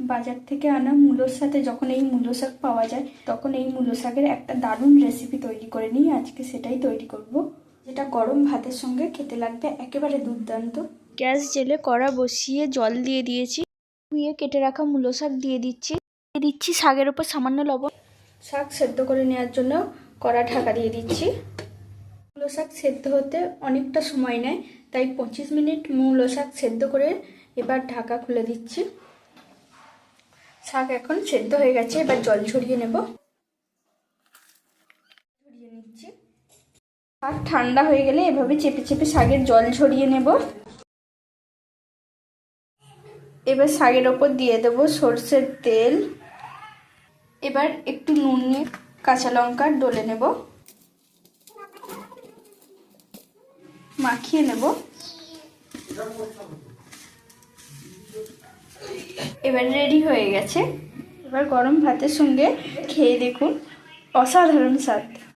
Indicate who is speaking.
Speaker 1: বাজার থেকে আনা মূলোর সাথে যখন এই মূলো শাক পাওয়া যায় তখন এই মূলো শাকের একটা দারুণ রেসিপি তৈরি করে নিই। আজকে সেটাই তৈরি করব। যেটা গরম ভাতের সঙ্গে খেতে লাগবে একেবারে দুর্দান্ত। গ্যাস জেলে কড়া বসিয়ে জল দিয়ে দিয়েছি। ধুয়ে কেটে রাখা মূলো শাক দিয়ে দিচ্ছি। দিয়ে দিচ্ছি শাকের ওপর সামান্য লবণ। শাক সেদ্ধ করে নেওয়ার জন্য কড়া ঢাকা দিয়ে দিচ্ছি। মূলো শাক সেদ্ধ হতে অনেকটা সময় নেয় তাই পঁচিশ মিনিট মূলো শাক সেদ্ধ করে এবার ঢাকা খুলে দিচ্ছি। শাক এখন সেদ্ধ হয়ে গেছে, এবার জল ছড়িয়ে নেব। নিচ্ছি। শাক ঠান্ডা হয়ে গেলে এভাবে চেপে চেপে শাকের জল ছড়িয়ে নেব। এবার শাকের ওপর দিয়ে দেবো সর্ষের তেল। এবার একটু নুন নিয়ে কাঁচা লঙ্কা ডলে নেব। মাখিয়ে নেব। এবার রেডি হয়ে গেছে। এবার গরম ভাতের সঙ্গে খেয়ে দেখুন। অসাধারণ স্বাদ।